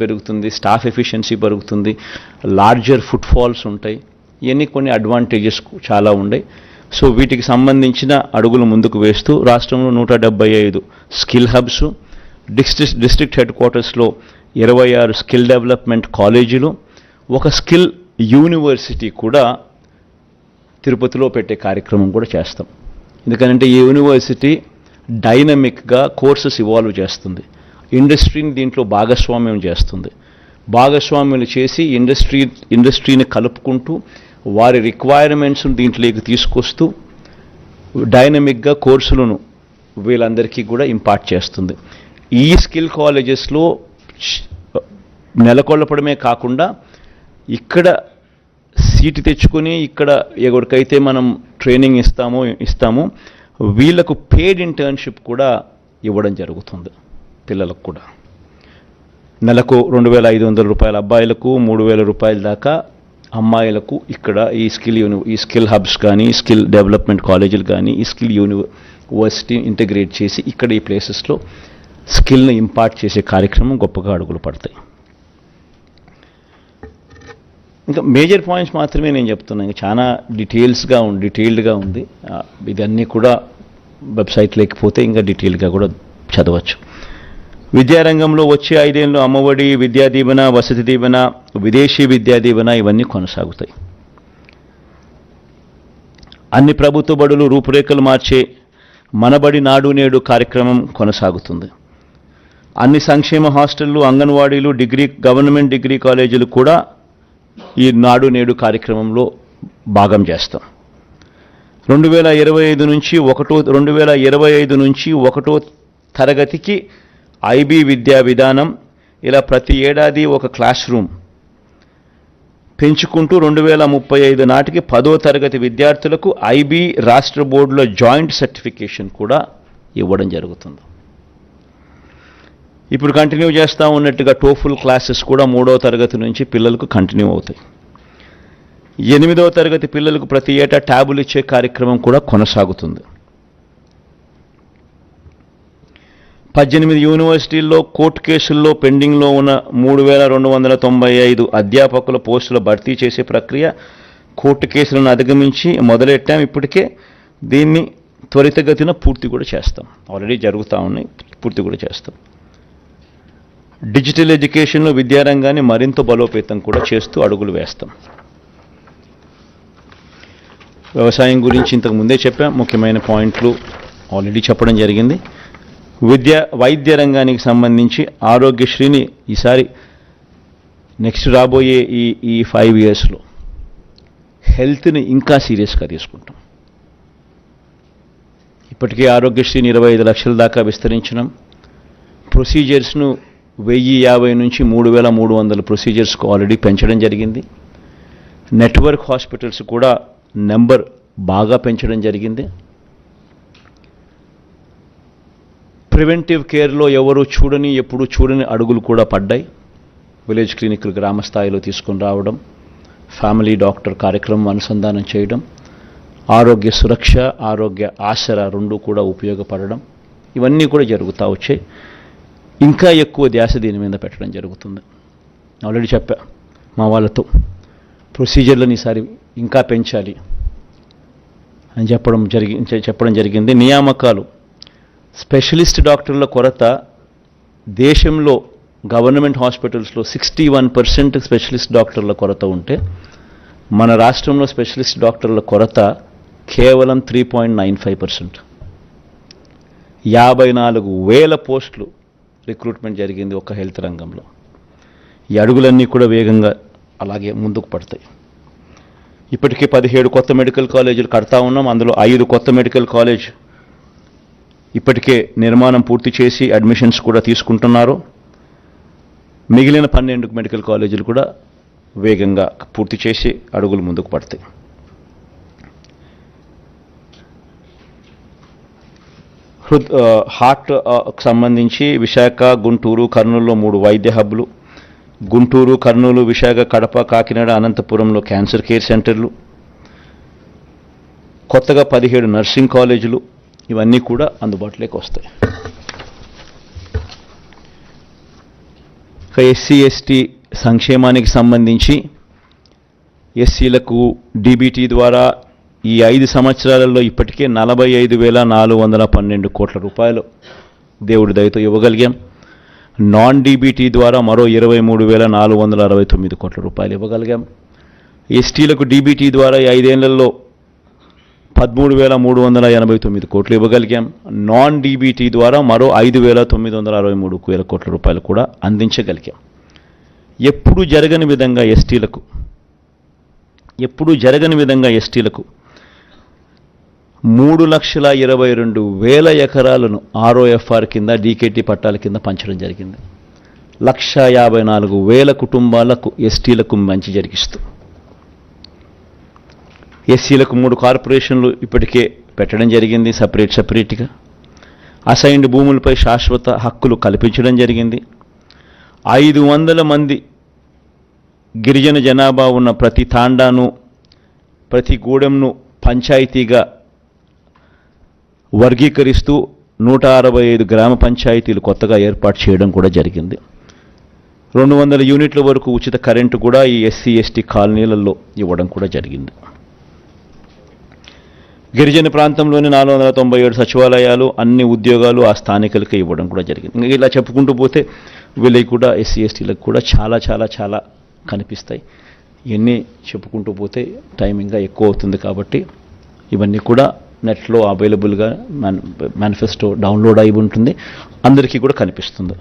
పెరుగుతుంది staff efficiency పెరుగుతుంది larger foot falls ఉంటాయి. ఇవన్నీ కొన్ని అడ్వాంటేజెస్ చాలా ఉన్నాయి సో వీటికి సంబంధించిన అడుగులు ముందుకు వేస్తూ రాష్ట్రంలో నూట డెబ్బై ఐదు skill hubs district district head క్వార్టర్స్లో ఇరవై ఆరు స్కిల్ డెవలప్మెంట్ కాలేజీలు ఒక స్కిల్ యూనివర్సిటీ కూడా తిరుపతిలో పెట్టే కార్యక్రమం కూడా చేస్తాం. ఎందుకంటే ఈ యూనివర్సిటీ డైనమిక్గా కోర్సెస్ ఇవాల్వ్ చేస్తుంది. ఇండస్ట్రీని దీంట్లో భాగస్వామ్యం చేస్తుంది. భాగస్వామ్యం చేసి ఇండస్ట్రీ ఇండస్ట్రీని కలుపుకుంటూ వారి రిక్వైర్మెంట్స్ను దీంట్లోకి తీసుకొస్తూ డైనమిక్గా కోర్సులను వీళ్ళందరికీ కూడా ఇంపార్ట్ చేస్తుంది. ఈ స్కిల్ కాలేజెస్లో నెలకొల్పడమే కాకుండా ఇక్కడ సీటు తెచ్చుకొని ఇక్కడ ఎవరికైతే మనం ట్రైనింగ్ ఇస్తామో ఇస్తామో వీళ్ళకు పేడ్ ఇంటర్న్షిప్ కూడా ఇవ్వడం జరుగుతుంది. పిల్లలకు కూడా. నెలకు రెండు వేల ఐదు వందల రూపాయల అబ్బాయిలకు మూడు వేల రూపాయల దాకా అమ్మాయిలకు ఇక్కడ ఈ స్కిల్ యూని ఈ స్కిల్ హబ్స్ కానీ స్కిల్ డెవలప్మెంట్ కాలేజీలు కానీ ఈ స్కిల్ యూనివర్సిటీ ఇంటిగ్రేట్ చేసి ఇక్కడ ఈ ప్లేసెస్లో స్కిల్ని ఇంపార్ట్ చేసే కార్యక్రమం గొప్పగా అడుగులు పడతాయి. ఇంకా మేజర్ పాయింట్స్ మాత్రమే నేను చెప్తున్నాను ఇంకా చాలా డీటెయిల్స్గా ఉంది డీటెయిల్డ్గా ఉంది. ఇదన్నీ కూడా వెబ్సైట్ లేకపోతే ఇంకా డీటెయిల్గా కూడా చదవచ్చు. విద్యారంగంలో వచ్చే ఐదేళ్ళు అమ్మఒడి విద్యా దీవెన వసతి దీవెన విదేశీ విద్యా దీవెన ఇవన్నీ కొనసాగుతాయి. అన్ని ప్రభుత్వ బడులు రూపురేఖలు మార్చే మనబడి నాడు నేడు కార్యక్రమం కొనసాగుతుంది. అన్ని సంక్షేమ హాస్టళ్ళు అంగన్వాడీలు డిగ్రీ గవర్నమెంట్ డిగ్రీ కాలేజీలు కూడా ఈ నాడు నేడు కార్యక్రమంలో భాగం చేస్తాం. రెండు వేల ఇరవై ఐదు నుంచి ఒకటో రెండు వేల ఇరవై ఐదు నుంచి ఒకటో తరగతికి ఐబీ విద్యా విధానం ఇలా ప్రతి ఏడాది ఒక క్లాస్ రూమ్ పెంచుకుంటూ రెండు వేల ముప్పై ఐదు నాటికి పదో తరగతి విద్యార్థులకు ఐబీ రాష్ట్ర బోర్డులో జాయింట్ సర్టిఫికేషన్ కూడా ఇవ్వడం జరుగుతుంది. ఇప్పుడు కంటిన్యూ చేస్తూ ఉన్నట్టుగా టోఫుల్ క్లాసెస్ కూడా మూడో తరగతి నుంచి పిల్లలకు కంటిన్యూ అవుతాయి. ఎనిమిదవ తరగతి పిల్లలకు ప్రతి ఏటా ట్యాబులు ఇచ్చే కార్యక్రమం కూడా కొనసాగుతుంది. పద్దెనిమిది యూనివర్సిటీల్లో కోర్టు కేసుల్లో పెండింగ్లో ఉన్న మూడు వేల రెండు వందల తొంభై ఐదు అధ్యాపకుల పోస్టుల భర్తీ చేసే ప్రక్రియ కోర్టు కేసులను అధిగమించి మొదలెట్టాం. ఇప్పటికే దీన్ని త్వరితగతిన పూర్తి కూడా చేస్తాం. ఆల్రెడీ జరుగుతూ ఉన్నాయి. పూర్తి కూడా చేస్తాం. డిజిటల్ ఎడ్యుకేషన్లో విద్యారంగాన్ని మరింత బలోపేతం కూడా చేస్తూ అడుగులు వేస్తాం. వ్యవసాయం గురించి ఇంతకు ముందే చెప్పాం. ముఖ్యమైన పాయింట్లు ఆల్రెడీ చెప్పడం జరిగింది. విద్య వైద్య రంగానికి సంబంధించి ఆరోగ్యశ్రీని ఈసారి నెక్స్ట్ రాబోయే ఈ ఈ ఫైవ్ ఇయర్స్లో హెల్త్ని ఇంకా సీరియస్గా తీసుకుంటాం. ఇప్పటికే ఆరోగ్యశ్రీని ఇరవై ఐదు లక్షల దాకా విస్తరించడం ప్రొసీజర్స్ను వెయ్యి యాభై నుంచి మూడు వేల మూడు వందల ప్రొసీజర్స్కు ఆల్రెడీ పెంచడం జరిగింది. నెట్వర్క్ హాస్పిటల్స్ కూడా నెంబర్ బాగా పెంచడం జరిగింది. ప్రివెంటివ్ కేర్లో ఎవరు చూడని ఎప్పుడు చూడని అడుగులు కూడా పడ్డాయి. విలేజ్ క్లినిక్లు గ్రామ స్థాయిలో తీసుకొని రావడం ఫ్యామిలీ డాక్టర్ కార్యక్రమం అనుసంధానం చేయడం ఆరోగ్య సురక్ష ఆరోగ్య ఆసర రెండు కూడా ఉపయోగపడడం ఇవన్నీ కూడా జరుగుతూ వచ్చాయి. ఇంకా ఎక్కువ ధ్యాస దీని మీద పెట్టడం జరుగుతుంది. ఆల్రెడీ చెప్పా మా వాళ్ళతో. ప్రొసీజర్లను ఈసారి ఇంకా పెంచాలి అని చెప్పడం జరిగి చెప్పడం జరిగింది. నియామకాలు స్పెషలిస్ట్ డాక్టర్ల కొరత దేశంలో గవర్నమెంట్ హాస్పిటల్స్లో సిక్స్టీ వన్ పర్సెంట్ స్పెషలిస్ట్ డాక్టర్ల కొరత ఉంటే మన రాష్ట్రంలో స్పెషలిస్ట్ డాక్టర్ల కొరత కేవలం three point nine five percent. యాభై నాలుగు వేల పోస్టులు రిక్రూట్మెంట్ జరిగింది ఒక హెల్త్ రంగంలో. ఈ అడుగులన్నీ కూడా వేగంగా అలాగే ముందుకు పడతాయి. ఇప్పటికే పదిహేడు కొత్త మెడికల్ కాలేజీలు కడతా ఉన్నాం అందులో ఐదు కొత్త మెడికల్ కాలేజ్ ఇప్పటికే నిర్మాణం పూర్తి చేసి అడ్మిషన్స్ కూడా తీసుకుంటున్నారు. మిగిలిన పన్నెండు మెడికల్ కాలేజీలు కూడా వేగంగా పూర్తి చేసి అడుగులు ముందుకు పడతాయి. హృద్ హార్ట్కు హార్ట్ సంబంధించి విశాఖ గుంటూరు కర్నూలులో మూడు వైద్య హబ్లు గుంటూరు కర్నూలు విశాఖ కడప కాకినాడ అనంతపురంలో క్యాన్సర్ కేర్ సెంటర్లు. కొత్తగా పదిహేడు నర్సింగ్ కాలేజీలు. ఇవన్నీ కూడా అందుబాటులోకి వస్తాయి. ఇక ఎస్సీ ఎస్టీ సంక్షేమానికి సంబంధించి ఎస్సీలకు డీబీటీ ద్వారా ఈ ఐదు సంవత్సరాలలో ఇప్పటికే నలభై ఐదు వేల నాలుగు వందల పన్నెండు కోట్ల రూపాయలు దేవుడి దయతో ఇవ్వగలిగాం. నాన్ డీబీటీ ద్వారా మరో ఇరవై మూడు వేల నాలుగు వందల అరవై తొమ్మిది కోట్ల రూపాయలు ఇవ్వగలిగాం. ఎస్టీలకు డీబీటీ ద్వారా ఈ ఐదేళ్ళలో పదమూడు వేల మూడు వందల ఎనభై తొమ్మిది కోట్లు ఇవ్వగలిగాం. నాన్ డీబీటీ ద్వారా మరో ఐదు వేల తొమ్మిది వందల అరవై మూడు వేల కోట్ల రూపాయలు కూడా అందించగలిగాం. ఎప్పుడు జరగని విధంగా ఎస్టీలకు ఎప్పుడు జరగని విధంగా ఎస్టీలకు మూడు లక్షల ఇరవై రెండు వేల ఎకరాలను ఆర్ఓఎఫ్ఆర్ కింద డీకేటీ పట్టాల కింద పంచడం జరిగింది. లక్ష యాభై నాలుగు వేల కుటుంబాలకు ఎస్టీలకు మంచి జరిగిస్తూ ఎస్సీలకు మూడు కార్పొరేషన్లు ఇప్పటికే పెట్టడం జరిగింది సపరేట్ సపరేట్గా. అసైన్డ్ భూములపై శాశ్వత హక్కులు కల్పించడం జరిగింది. ఐదు వందల మంది గిరిజన జనాభా ఉన్న ప్రతి తాండాను ప్రతి గూడెంను పంచాయతీగా వర్గీకరిస్తూ నూట అరవై ఐదు గ్రామ పంచాయతీలు కొత్తగా ఏర్పాటు చేయడం కూడా జరిగింది. రెండు వందల యూనిట్ల వరకు ఉచిత కరెంటు కూడా ఈ ఎస్సీ ఎస్టీ కాలనీలలో ఇవ్వడం కూడా జరిగింది. గిరిజన ప్రాంతంలోని నాలుగు వందల తొంభై ఏడు సచివాలయాలు అన్ని ఉద్యోగాలు ఆ స్థానికులకే ఇవ్వడం కూడా జరిగింది. ఇంకా ఇలా చెప్పుకుంటూ పోతే వీళ్ళకి కూడా ఎస్సీ ఎస్టీలకు కూడా చాలా చాలా చాలా కనిపిస్తాయి. ఇవన్నీ చెప్పుకుంటూ పోతే టైం ఇంకా ఎక్కువ అవుతుంది కాబట్టి ఇవన్నీ కూడా నెట్లో అవైలబుల్గా మ్యాన్ మేనిఫెస్టో డౌన్లోడ్ అయి ఉంటుంది. అందరికీ కూడా కనిపిస్తుంది.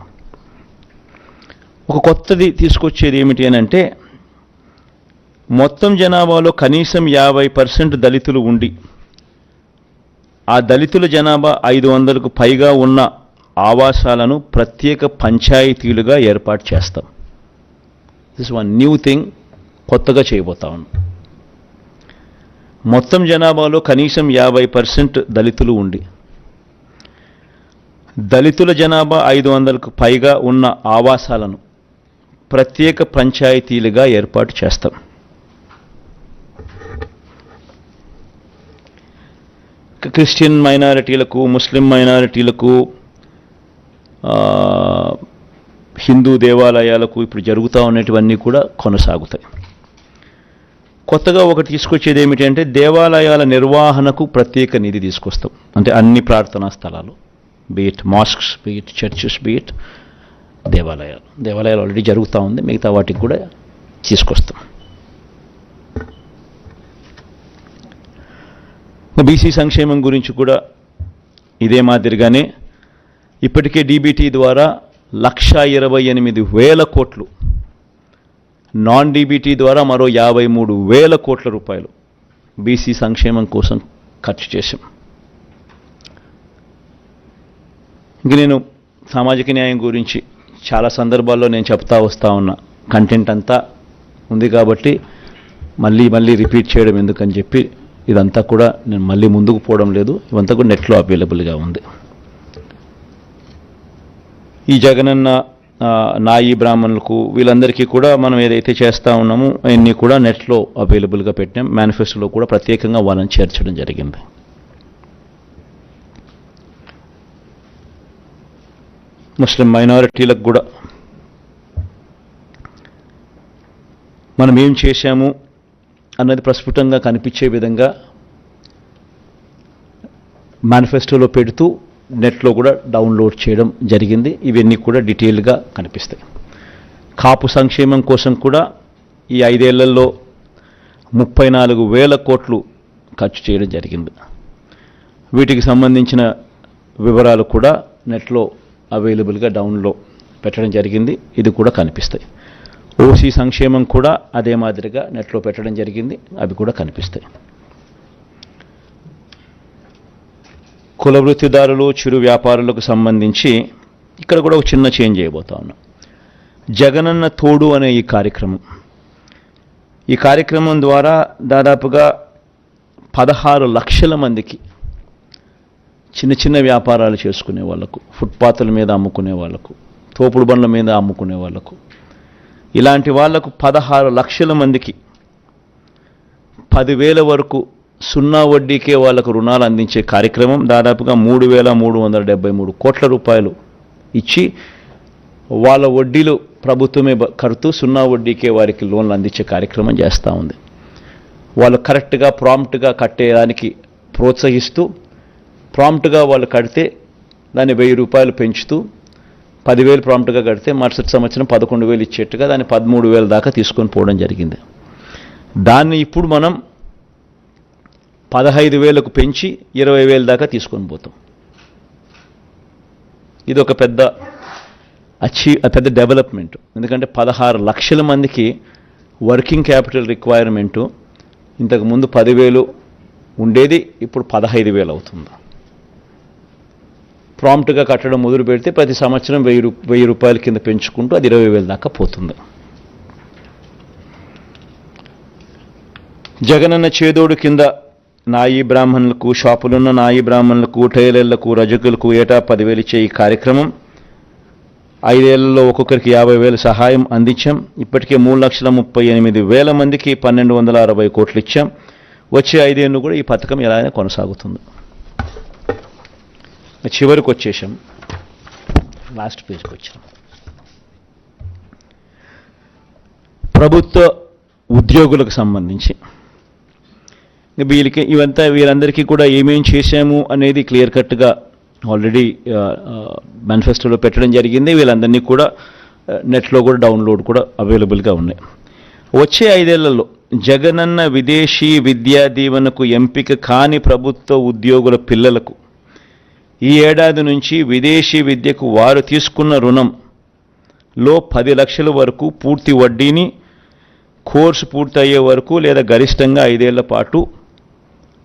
ఒక కొత్తది తీసుకొచ్చేది ఏమిటి అని అంటే మొత్తం జనాభాలో కనీసం యాభై పర్సెంట్ దళితులు ఉండి ఆ దళితుల జనాభా ఐదు వందలకు పైగా ఉన్న ఆవాసాలను ప్రత్యేక పంచాయతీలుగా ఏర్పాటు చేస్తాం. దిస్ వన్ న్యూ థింగ్ కొత్తగా చేయబోతా ఉన్నాం. మొత్తం జనాభాలో కనీసం యాభై పర్సెంట్ దళితులు ఉండి దళితుల జనాభా ఐదు వందలకు పైగా ఉన్న ఆవాసాలను ప్రత్యేక పంచాయతీలుగా ఏర్పాటు చేస్తాం. క్రిస్టియన్ మైనారిటీలకు ముస్లిం మైనారిటీలకు హిందూ దేవాలయాలకు ఇప్పుడు జరుగుతూ ఉన్నటివన్నీ కూడా కొనసాగుతాయి. కొత్తగా ఒకటి తీసుకొచ్చేది ఏమిటి అంటే దేవాలయాల నిర్వహణకు ప్రత్యేక నిధి తీసుకొస్తాం. అంటే అన్ని ప్రార్థనా స్థలాలు be it mosques be it churches be it దేవాలయాలు. దేవాలయాలు ఆల్రెడీ జరుగుతూ ఉంది మిగతా వాటికి కూడా తీసుకొస్తాం. బీసీ సంక్షేమం గురించి కూడా ఇదే మాదిరిగానే ఇప్పటికే డీబీటీ ద్వారా లక్ష ఇరవై ఎనిమిది వేల కోట్లు నాన్ డీబీటీ ద్వారా మరో యాభై మూడు వేల కోట్ల రూపాయలు బీసీ సంక్షేమం కోసం ఖర్చు చేశాం. ఇంక నేను సామాజిక న్యాయం గురించి చాలా సందర్భాల్లో నేను చెప్తా వస్తా ఉన్నా. కంటెంట్ అంతా ఉంది కాబట్టి మళ్ళీ మళ్ళీ రిపీట్ చేయడం ఎందుకని చెప్పి ఇదంతా కూడా నేను మళ్ళీ ముందుకు పోవడం లేదు. ఇవంతా కూడా నెట్లో అవైలబుల్గా ఉంది. ఈ జగనన్న నాయి బ్రాహ్మణులకు వీళ్ళందరికీ కూడా మనం ఏదైతే చేస్తూ ఉన్నామో అవన్నీ కూడా నెట్లో అవైలబుల్గా పెట్టాం మేనిఫెస్టోలో కూడా ప్రత్యేకంగా వాళ్ళని చేర్చడం జరిగింది. ముస్లిం మైనారిటీలకు కూడా మనం ఏం చేశాము? అన్నది ప్రస్ఫుటంగా కనిపించే విధంగా మేనిఫెస్టోలో పెడుతూ నెట్లో కూడా డౌన్లోడ్ చేయడం జరిగింది. ఇవన్నీ కూడా డీటెయిల్గా కనిపిస్తాయి. కాపు సంక్షేమం కోసం కూడా ఈ ఐదేళ్ళలో ముప్పై నాలుగు వేల కోట్లు ఖర్చు చేయడం జరిగింది. వీటికి సంబంధించిన వివరాలు కూడా నెట్లో అవైలబుల్గా డౌన్లో పెట్టడం జరిగింది. ఇది కూడా కనిపిస్తాయి. ఓసీ సంక్షేమం కూడా అదే మాదిరిగా నెట్లో పెట్టడం జరిగింది. అవి కూడా కనిపిస్తాయి. కుల వృత్తిదారులు చిరు వ్యాపారులకు సంబంధించి ఇక్కడ కూడా ఒక చిన్న చేంజ్ చేయబోతా ఉన్నాం. జగనన్న తోడు అనే ఈ కార్యక్రమం. ఈ కార్యక్రమం ద్వారా దాదాపుగా పదహారు లక్షల మందికి చిన్న చిన్న వ్యాపారాలు చేసుకునే వాళ్ళకు ఫుట్పాత్ల మీద అమ్ముకునే వాళ్ళకు తోపుడు బండ్ల మీద అమ్ముకునే వాళ్ళకు ఇలాంటి వాళ్ళకు పదహారు లక్షల మందికి పదివేల వరకు సున్నా వడ్డీకే వాళ్ళకు రుణాలు అందించే కార్యక్రమం దాదాపుగా మూడు వేల మూడు వందల డెబ్బై మూడు కోట్ల రూపాయలు ఇచ్చి వాళ్ళ వడ్డీలు ప్రభుత్వమే బ- కడుతూ సున్నా వడ్డీకే వారికి లోన్లు అందించే కార్యక్రమం చేస్తూ ఉంది. వాళ్ళు కరెక్ట్గా ప్రాంప్ట్గా కట్టేదానికి ప్రోత్సహిస్తూ ప్రాంప్ట్గా వాళ్ళు కడితే దాన్ని వెయ్యి రూపాయలు పెంచుతూ పదివేలు ప్రాంప్ట్గా కడితే మరుసటి సంవత్సరం పదకొండు వేలు ఇచ్చేట్టుగా దాన్ని పదమూడు వేల దాకా తీసుకొని పోవడం జరిగింది. దాన్ని ఇప్పుడు మనం పదహైదు వేలకు పెంచి ఇరవై వేల దాకా తీసుకొని పోతాం. ఇది ఒక పెద్ద అచీవ్ పెద్ద డెవలప్మెంట్ ఎందుకంటే పదహారు లక్షల మందికి వర్కింగ్ క్యాపిటల్ రిక్వైర్మెంటు ఇంతకుముందు పదివేలు ఉండేది ఇప్పుడు పదహైదు వేలు అవుతుంది. ప్రాంప్ట్గా కట్టడం మొదలు పెడితే ప్రతి సంవత్సరం వెయ్యి రూ వెయ్యి రూపాయల కింద పెంచుకుంటూ అది ఇరవై వేల దాకా పోతుంది. జగనన్న చేదోడు కింద నాయి బ్రాహ్మణులకు షాపులున్న నాయి బ్రాహ్మణులకు టైలర్లకు రజకులకు ఏటా పదివేలు ఇచ్చే ఈ కార్యక్రమం ఐదేళ్ళలో ఒక్కొక్కరికి యాభై వేలు సహాయం అందించాం. ఇప్పటికే మూడు లక్షల ముప్పై ఎనిమిది వేల మందికి పన్నెండు వందల అరవై కోట్లు ఇచ్చాం. వచ్చే ఐదేళ్ళు కూడా ఈ పథకం ఎలాగైనా కొనసాగుతుంది. చివరికి వచ్చేసాం. లాస్ట్ పేజ్కి వచ్చాం. ప్రభుత్వ ఉద్యోగులకు సంబంధించి. వీళ్ళకి ఇవంతా వీరందరికీ కూడా ఏమేం చేశాము అనేది క్లియర్ కట్గా ఆల్రెడీ మేనిఫెస్టోలో పెట్టడం జరిగింది. వీళ్ళందరినీ కూడా నెట్లో కూడా డౌన్లోడ్ కూడా అవైలబుల్గా ఉన్నాయి. వచ్చే ఐదేళ్ళలో జగనన్న విదేశీ విద్యా దీవెనకు ఎంపిక కాని ప్రభుత్వ ఉద్యోగుల పిల్లలకు ఈ ఏడాది నుంచి విదేశీ విద్యకు వారు తీసుకున్న రుణంలో పది లక్షల వరకు పూర్తి వడ్డీని కోర్సు పూర్తయ్యే వరకు లేదా గరిష్టంగా ఐదేళ్ళ పాటు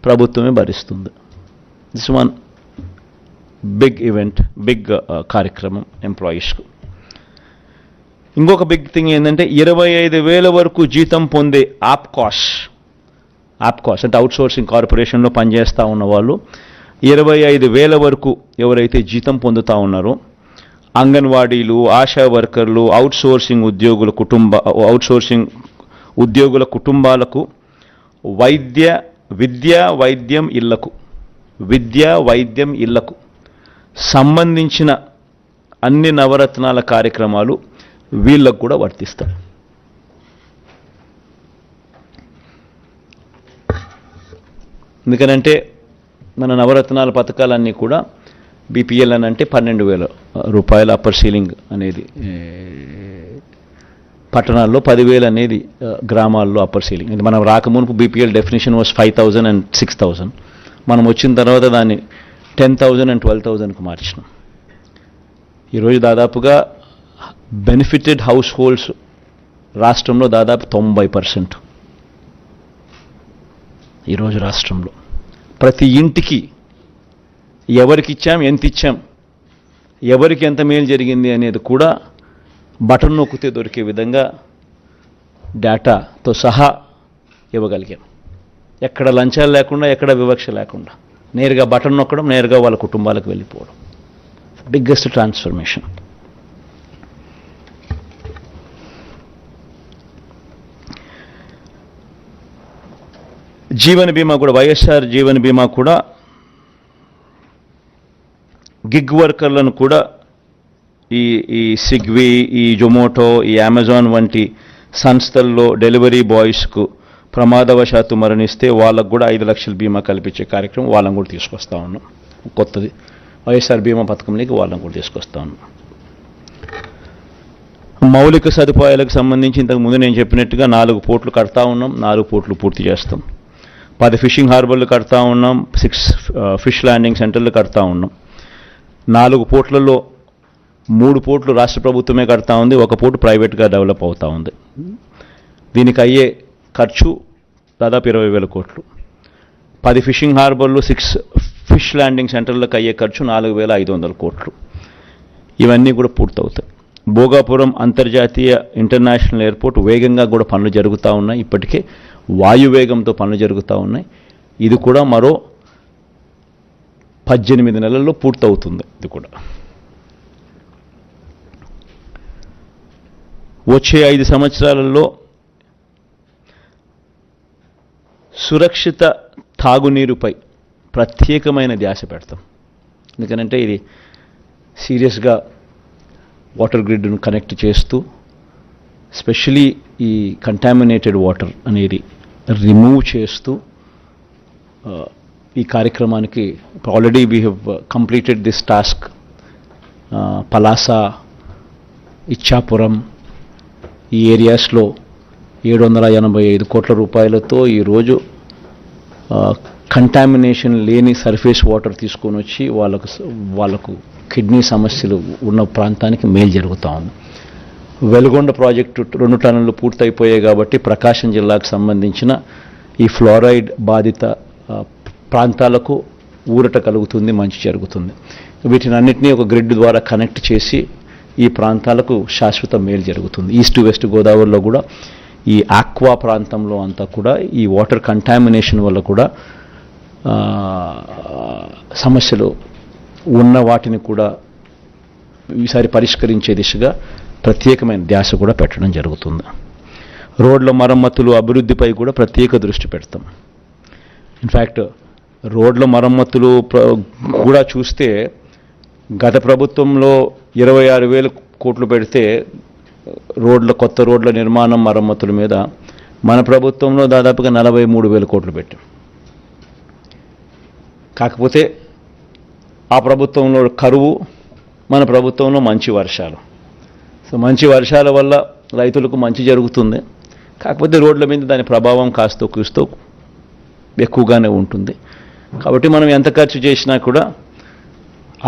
ప్రభుత్వమే భరిస్తుంది. This one big event big కార్యక్రమం ఎంప్లాయీస్కు ఇంకొక బిగ్ థింగ్ ఏంటంటే ఇరవై ఐదు వేల వరకు జీతం పొందే ఆప్కాష్ ఆప్కాష్ అంటే అవుట్ సోర్సింగ్ కార్పొరేషన్లో పనిచేస్తూ ఉన్న వాళ్ళు ఇరవై ఐదు వేల వరకు ఎవరైతే జీతం పొందుతూ ఉన్నారో అంగన్వాడీలు ఆశా వర్కర్లు అవుట్సోర్సింగ్ ఉద్యోగుల కుటుంబ అవుట్ సోర్సింగ్ ఉద్యోగుల కుటుంబాలకు వైద్య విద్య వైద్యం ఇళ్ళకు విద్య వైద్యం ఇళ్ళకు సంబంధించిన అన్ని నవరత్నాల కార్యక్రమాలు వీళ్ళకు కూడా వర్తిస్తాయి ఎందుకనంటే మన నవరత్నాల పథకాలన్నీ కూడా బీపీఎల్ అని అంటే పన్నెండు వేల రూపాయల అప్పర్ సీలింగ్ అనేది పట్టణాల్లో పదివేలు అనేది గ్రామాల్లో అప్పర్ సీలింగ్ ఇది మనం రాకమునుపు BPL definition was five thousand and six thousand మనం వచ్చిన తర్వాత దాన్ని టెన్ థౌజండ్ అండ్ ట్వెల్వ్ థౌజండ్కి మార్చినాం. ఈరోజు దాదాపుగా బెనిఫిటెడ్ హౌస్ హోల్డ్స్ రాష్ట్రంలో దాదాపు తొంభై పర్సెంట్ ఈరోజు రాష్ట్రంలో. ప్రతి ఇంటికి ఎవరికి ఇచ్చాం ఎంత ఇచ్చాం ఎవరికి ఎంత మేలు జరిగింది అనేది కూడా బటన్ నొక్కితే దొరికే విధంగా డేటాతో సహా ఇవ్వగలిగాం. ఎక్కడ లంచాలు లేకుండా ఎక్కడ వివక్ష లేకుండా. నేరుగా బటన్ నొక్కడం నేరుగా వాళ్ళ కుటుంబాలకు వెళ్ళిపోవడం. Biggest transformation. జీవన బీమా కూడా వైఎస్ఆర్ జీవన బీమా కూడా గిగ్ వర్కర్లను కూడా ఈ ఈ సిగ్వి ఈ జొమాటో ఈ అమెజాన్ వంటి సంస్థల్లో డెలివరీ బాయ్స్కు ప్రమాదవశాత్తు మరణిస్తే వాళ్ళకు కూడా ఐదు లక్షల బీమా కల్పించే కార్యక్రమం వాళ్ళని కూడా తీసుకొస్తా ఉన్నాం. కొత్తది. వైఎస్ఆర్ బీమా పథకంలోకి వాళ్ళని కూడా తీసుకొస్తా ఉన్నాం. మౌలిక సదుపాయాలకు సంబంధించి ఇంతకు ముందు నేను చెప్పినట్టుగా నాలుగు పోట్లు కడతా ఉన్నాం నాలుగు పోట్లు పూర్తి చేస్తాం. పది ఫిషింగ్ హార్బర్లు కడతా ఉన్నాం సిక్స్ ఫిష్ ల్యాండింగ్ సెంటర్లు కడతా ఉన్నాం. నాలుగు పోర్ట్లలో మూడు పోర్ట్లు రాష్ట్ర ప్రభుత్వమే కడతా ఉంది ఒక పోర్టు ప్రైవేట్గా డెవలప్ అవుతూ ఉంది. దీనికి అయ్యే ఖర్చు దాదాపు ఇరవై వేల కోట్లు. పది ఫిషింగ్ హార్బర్లు సిక్స్ ఫిష్ ల్యాండింగ్ సెంటర్లకు అయ్యే ఖర్చు నాలుగు వేల ఐదు వందల కోట్లు. ఇవన్నీ కూడా పూర్తవుతాయి. భోగాపురం అంతర్జాతీయ ఇంటర్నేషనల్ ఎయిర్పోర్ట్ వేగంగా కూడా పనులు జరుగుతూ ఉన్నాయి. ఇప్పటికే వాయువేగంతో పనులు జరుగుతూ ఉన్నాయి. ఇది కూడా మరో పద్దెనిమిది నెలల్లో పూర్తవుతుంది. ఇది కూడా. వచ్చే ఐదు సంవత్సరాలలో సురక్షిత తాగునీరుపై ప్రత్యేకమైన ధ్యాస పెడతాం. ఎందుకనంటే ఇది సీరియస్గా వాటర్ గ్రిడ్ను కనెక్ట్ చేస్తూ స్పెషలీ ఈ కంటామినేటెడ్ వాటర్ అనేది రిమూవ్ చేస్తూ ఈ కార్యక్రమానికి already we have completed this task Palasa Ichchapuram ఈ ఏరియాస్లో ఏడు వందల ఎనభై ఐదు కోట్ల రూపాయలతో ఈరోజు కంటామినేషన్ లేని సర్ఫేస్ వాటర్ తీసుకొని వచ్చి వాళ్ళకు వాళ్ళకు కిడ్నీ సమస్యలు ఉన్న ప్రాంతానికి మేలు జరుగుతూ ఉంది. వెలుగొండ ప్రాజెక్టు రెండు టన్నులు పూర్తయిపోయాయి కాబట్టి ప్రకాశం జిల్లాకు సంబంధించిన ఈ ఫ్లోరైడ్ బాధిత ప్రాంతాలకు ఊరట కలుగుతుంది మంచి జరుగుతుంది. వీటిని అన్నింటినీ ఒక గ్రిడ్ ద్వారా కనెక్ట్ చేసి ఈ ప్రాంతాలకు శాశ్వత మేలు జరుగుతుంది. ఈస్ట్ వెస్ట్ గోదావరిలో కూడా ఈ ఆక్వా ప్రాంతంలో అంతా కూడా ఈ వాటర్ కంటామినేషన్ వల్ల కూడా సమస్యలు ఉన్న వాటిని కూడా ఈసారి పరిష్కరించే దిశగా ప్రత్యేకమైన ధ్యాస కూడా పెట్టడం జరుగుతుంది. రోడ్ల మరమ్మతులు అభివృద్ధిపై కూడా ప్రత్యేక దృష్టి పెడతాం. ఇన్ఫ్యాక్ట్ రోడ్ల మరమ్మతులు కూడా చూస్తే గత ప్రభుత్వంలో ఇరవై ఆరు వేల కోట్లు పెడితే రోడ్ల కొత్త రోడ్ల నిర్మాణం మరమ్మతుల మీద మన ప్రభుత్వంలో దాదాపుగా నలభై మూడు వేల కోట్లు పెట్టాం. కాకపోతే ఆ ప్రభుత్వంలో కరువు మన ప్రభుత్వంలో మంచి వర్షాలు. సో మంచి వర్షాల వల్ల రైతులకు మంచి జరుగుతుంది. కాకపోతే రోడ్ల మీద దాని ప్రభావం కాస్తో కూస్తూ ఎక్కువగానే ఉంటుంది. కాబట్టి మనం ఎంత ఖర్చు చేసినా కూడా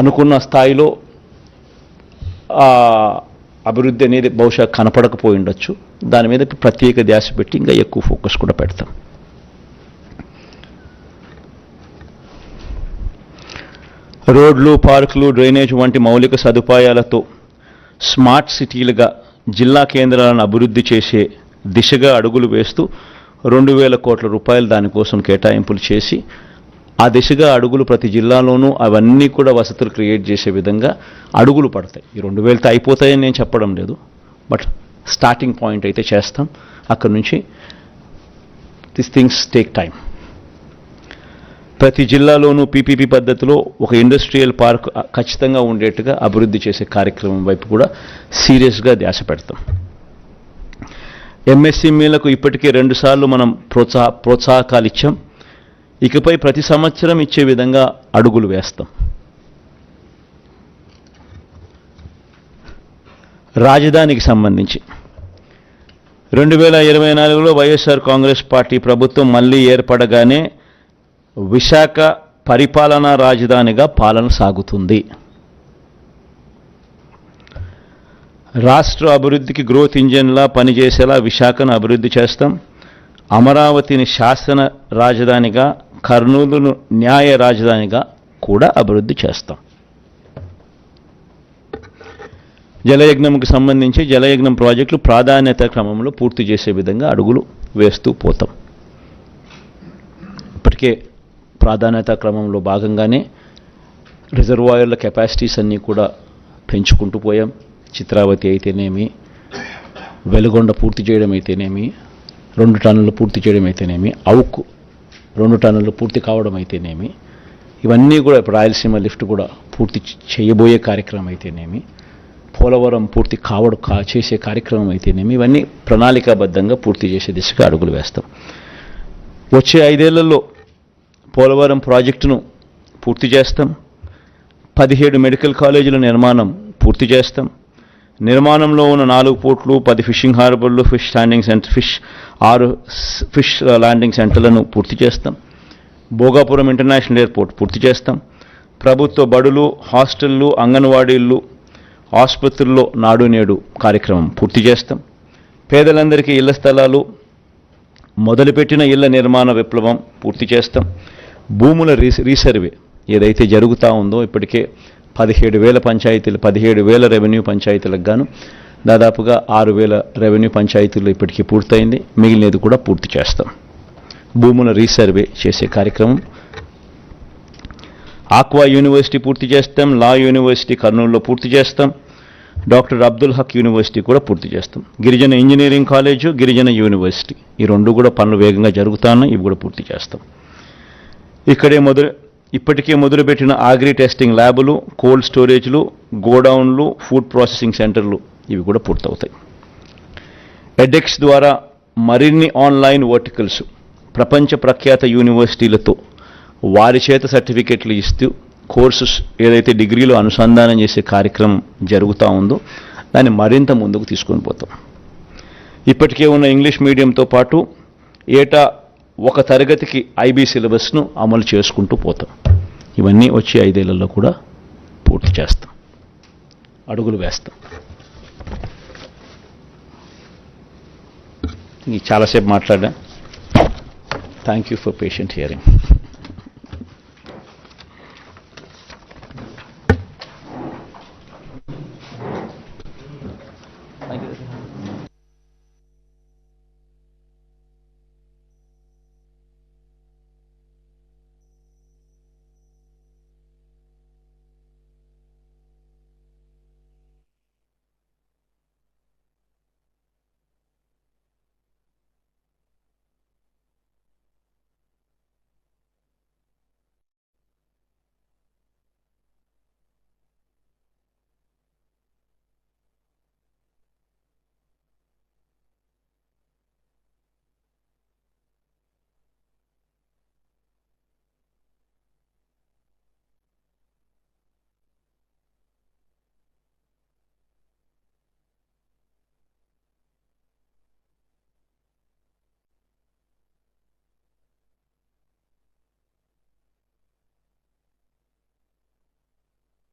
అనుకున్న స్థాయిలో అభివృద్ధి అనేది బహుశా కనపడకపోయి ఉండొచ్చు దాని మీద ప్రత్యేక ధ్యాస పెట్టి ఇంకా ఎక్కువ ఫోకస్ కూడా పెడతాం. రోడ్లు పార్కులు డ్రైనేజ్ వంటి మౌలిక సదుపాయాలతో స్మార్ట్ సిటీలుగా జిల్లా కేంద్రాలను అభివృద్ధి చేసే దిశగా అడుగులు వేస్తూ రెండు వేల కోట్ల రూపాయలు దానికోసం కేటాయింపులు చేసి ఆ దిశగా అడుగులు ప్రతి జిల్లాలోనూ అవన్నీ కూడా వసతులు క్రియేట్ చేసే విధంగా అడుగులు పడతాయి. ఈ రెండు వేలతో అయిపోతాయని నేను చెప్పడం లేదు. బట్ స్టార్టింగ్ పాయింట్ అయితే చేస్తాం. అక్కడ నుంచి దిస్ థింగ్స్ టేక్ టైం ప్రతి జిల్లాలోనూ పీపీపీ పద్ధతిలో ఒక ఇండస్ట్రియల్ పార్క్ ఖచ్చితంగా ఉండేట్టుగా అభివృద్ధి చేసే కార్యక్రమం వైపు కూడా సీరియస్గా ధ్యాస పెడతాం. ఎంఎస్ఎంఈలకు ఇప్పటికే రెండుసార్లు మనం ప్రోత్సాహ ప్రోత్సాహకాలు ఇచ్చాం ఇకపై ప్రతి సంవత్సరం ఇచ్చే విధంగా అడుగులు వేస్తాం. రాజధానికి సంబంధించి. రెండు వేల ఇరవై నాలుగులో వైఎస్ఆర్ కాంగ్రెస్ పార్టీ ప్రభుత్వం మళ్ళీ ఏర్పడగానే విశాఖ పరిపాలనా రాజధానిగా పాలన సాగుతుంది. రాష్ట్ర అభివృద్ధికి గ్రోత్ ఇంజన్లా పనిచేసేలా విశాఖను అభివృద్ధి చేస్తాం. అమరావతిని శాసన రాజధానిగా కర్నూలును న్యాయ రాజధానిగా కూడా అభివృద్ధి చేస్తాం. జలయజ్ఞంకు సంబంధించి జలయజ్ఞం ప్రాజెక్టులు ప్రాధాన్యత క్రమంలో పూర్తి చేసే విధంగా అడుగులు వేస్తూ పోతాం. ఇప్పటికే ప్రాధాన్యత క్రమంలో భాగంగానే రిజర్వాయర్ల కెపాసిటీస్ అన్నీ కూడా పెంచుకుంటూ పోయాం. చిత్రావతి అయితేనేమి వెలుగొండ పూర్తి చేయడం అయితేనేమి రెండు టన్నులు పూర్తి చేయడం అయితేనేమి అవుకు రెండు టన్నులు పూర్తి కావడం అయితేనేమి ఇవన్నీ కూడా ఇప్పుడు రాయలసీమ లిఫ్ట్ కూడా పూర్తి చేయబోయే కార్యక్రమం అయితేనేమి పోలవరం పూర్తి కావడం కా చేసే కార్యక్రమం అయితేనేమి ఇవన్నీ ప్రణాళికాబద్ధంగా పూర్తి చేసే దిశగా అడుగులు వేస్తాం. వచ్చే ఐదేళ్ళలో పోలవరం ప్రాజెక్టును పూర్తి చేస్తాం. పదిహేడు మెడికల్ కాలేజీల నిర్మాణం పూర్తి చేస్తాం. నిర్మాణంలో ఉన్న నాలుగు పోర్ట్లు పది ఫిషింగ్ హార్బర్లు ఫిష్ ల్యాండింగ్ సెంటర్ ఫిష్ ఆరు ఫిష్ ల్యాండింగ్ సెంటర్లను పూర్తి చేస్తాం. భోగాపురం ఇంటర్నేషనల్ ఎయిర్పోర్ట్ పూర్తి చేస్తాం. ప్రభుత్వ బడులు హాస్టళ్ళు అంగన్వాడీలు ఆసుపత్రుల్లో నాడు నేడు కార్యక్రమం పూర్తి చేస్తాం. పేదలందరికీ ఇళ్ళ స్థలాలు మొదలుపెట్టిన ఇళ్ళ నిర్మాణ విప్లవం పూర్తి చేస్తాం. భూముల రీస్ రీసర్వే ఏదైతే జరుగుతూ ఉందో ఇప్పటికే పదిహేడు వేల పంచాయతీలు పదిహేడు వేల రెవెన్యూ పంచాయతీలకు గాను దాదాపుగా ఆరు వేల రెవెన్యూ పంచాయతీలు ఇప్పటికీ పూర్తయింది. మిగిలినది కూడా పూర్తి చేస్తాం. భూముల రీసర్వే చేసే కార్యక్రమం. ఆక్వా యూనివర్సిటీ పూర్తి చేస్తాం. లా యూనివర్సిటీ కర్నూలులో పూర్తి చేస్తాం. డాక్టర్ అబ్దుల్ హక్ యూనివర్సిటీ కూడా పూర్తి చేస్తాం. గిరిజన ఇంజనీరింగ్ కాలేజు గిరిజన యూనివర్సిటీ. ఈ రెండు కూడా పనులు వేగంగా జరుగుతున్నాయి ఇవి కూడా పూర్తి చేస్తాం. ఇక్కడే మొదలు ఇప్పటికే మొదలుపెట్టిన ఆగ్రి టెస్టింగ్ ల్యాబులు కోల్డ్ స్టోరేజ్లు గోడౌన్లు ఫుడ్ ప్రాసెసింగ్ సెంటర్లు ఇవి కూడా పూర్తవుతాయి. ఎడెక్స్ ద్వారా మరిన్ని ఆన్లైన్ వర్టికల్స్ ప్రపంచ ప్రఖ్యాత యూనివర్సిటీలతో వారి చేత సర్టిఫికెట్లు ఇస్తూ కోర్సెస్ ఏదైతే డిగ్రీలో అనుసంధానం చేసే కార్యక్రమం జరుగుతూ ఉందో దాన్ని మరింత ముందుకు తీసుకొని పోతాం. ఇప్పటికే ఉన్న ఇంగ్లీష్ మీడియంతో పాటు ఏటా ఒక తరగతికి ఐబీ సిలబస్ను అమలు చేసుకుంటూ పోతాం. ఇవన్నీ వచ్చే ఐదేళ్ళలో కూడా పూర్తి చేస్తాం. అడుగులు వేస్తాం. చాలాసేపు మాట్లాడా. Thank you for patient hearing